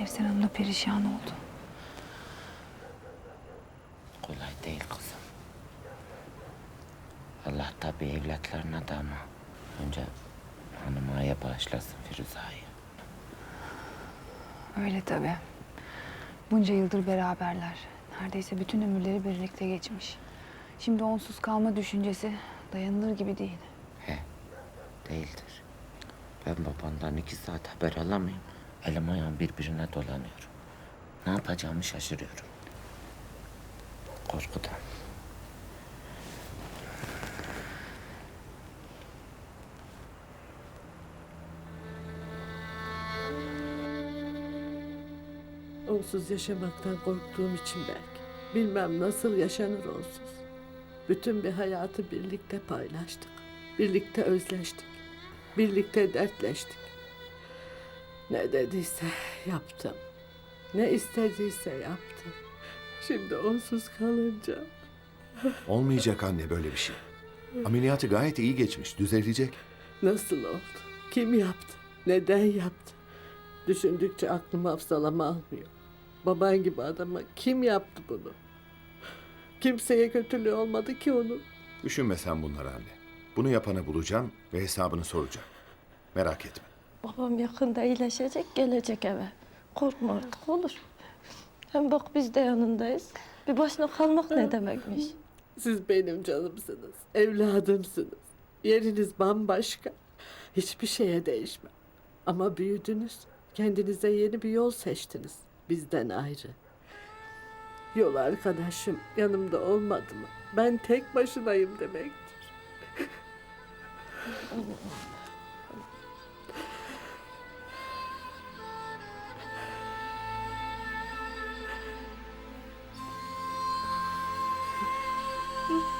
Kevser Hanım da perişan oldu. Kolay değil kızım. Allah tabi evlatlarına da ama önce hanımaya bağışlasın Firuza'yı. Öyle tabii. Bunca yıldır beraberler. Neredeyse bütün ömürleri birlikte geçmiş. Şimdi onsuz kalma düşüncesi dayanılır gibi değil. He, değildir. Ben babandan iki saat haber alamayayım. Elim ayağım birbirine dolanıyor. Ne yapacağımı şaşırıyorum. Korkudan. Onsuz yaşamaktan korktuğum için belki. Bilmem nasıl yaşanır onsuz. Bütün bir hayatı birlikte paylaştık. Birlikte özleştik. Birlikte dertleştik. Ne dediyse yaptım. Ne istediyse yaptım. Şimdi onsuz kalınca Olmayacak anne böyle bir şey. Ameliyatı gayet iyi geçmiş, düzelecek. nasıl oldu? Kim yaptı? Neden yaptı? Düşündükçe aklım hafsalama almıyor. Baban gibi adama kim yaptı bunu? Kimseye kötülüğü olmadı ki onun. Düşünme sen bunları anne. Bunu yapanı bulacağım ve hesabını soracağım. Merak etme. Babam yakında iyileşecek, gelecek eve. Korkma artık olur. Hem bak biz de yanındayız. Bir başına kalmak ne demekmiş? Siz benim canımsınız, evladımsınız. Yeriniz bambaşka. Hiçbir şeye değişmem. Ama büyüdünüz, kendinize yeni bir yol seçtiniz. Bizden ayrı. Yol arkadaşım yanımda olmadı mı? Ben tek başınayım demektir. you.